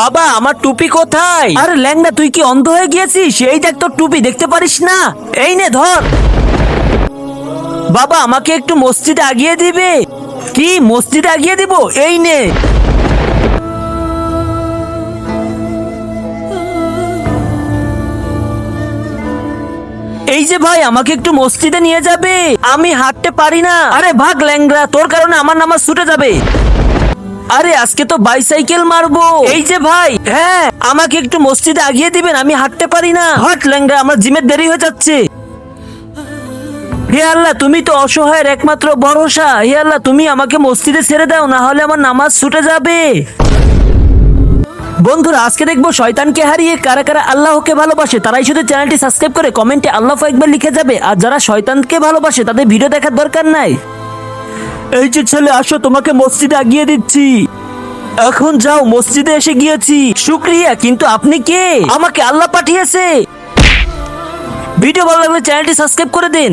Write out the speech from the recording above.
বাবা, আমার টুপি কোথায়? আরে ল্যাংড়া, তুই কি অন্ধ হয়ে গিয়েছিস? এই দেখ তোর টুপি, দেখতে পারিস না? এই নে, ধর। বাবা, আমাকে একটু মসজিদে আগিয়ে দিবে। কি, মসজিদে আগিয়ে দিব? এই নে। এই যে ভাই, আমাকে একটু মসজিদে নিয়ে যাবে। আমি হাঁটতে পারি না। আরে ভাগ ল্যাংরা তোর কারণে আমার নামাজ ছুটে যাবে। আরে, আজকে তো বাইসাইকেল মারবো। এই যে ভাই হ্যাঁ আমাকে একটু মসজিদে আগিয়ে দিবেন, আমি হাঁটতে পারি না। হট ল্যাংরা আমার জিমের দেরি হয়ে যাচ্ছে। হে আল্লাহ, তুমি তো অসহায়ের একমাত্র ভরসা। হে আল্লাহ, তুমি আমাকে মসজিদে ছেড়ে দাও, না হলে আমার নামাজ ছুটে যাবে। বন্ধুরা, আজকে দেখব শয়তানকে হারিয়ে কারা কারা আল্লাহকে ভালোবাসে। তারাই শুধু চ্যানেলটি সাবস্ক্রাইব করে কমেন্টে আল্লাহ একবার লিখে যাবে। আর যারা শয়তানকে ভালোবাসে, তাদের ভিডিও দেখার দরকার নাই। এই যে ছেলে, আসো, তোমাকে মসজিদে আগিয়ে দিচ্ছি। এখন যাও, মসজিদে এসে গিয়েছি। শুক্রিয়া, কিন্তু আপনি কে? আমাকে আল্লাহ পাঠিয়েছে। ভিডিও ভালো লাগলে চ্যানেলটি সাবস্ক্রাইব করে দিন।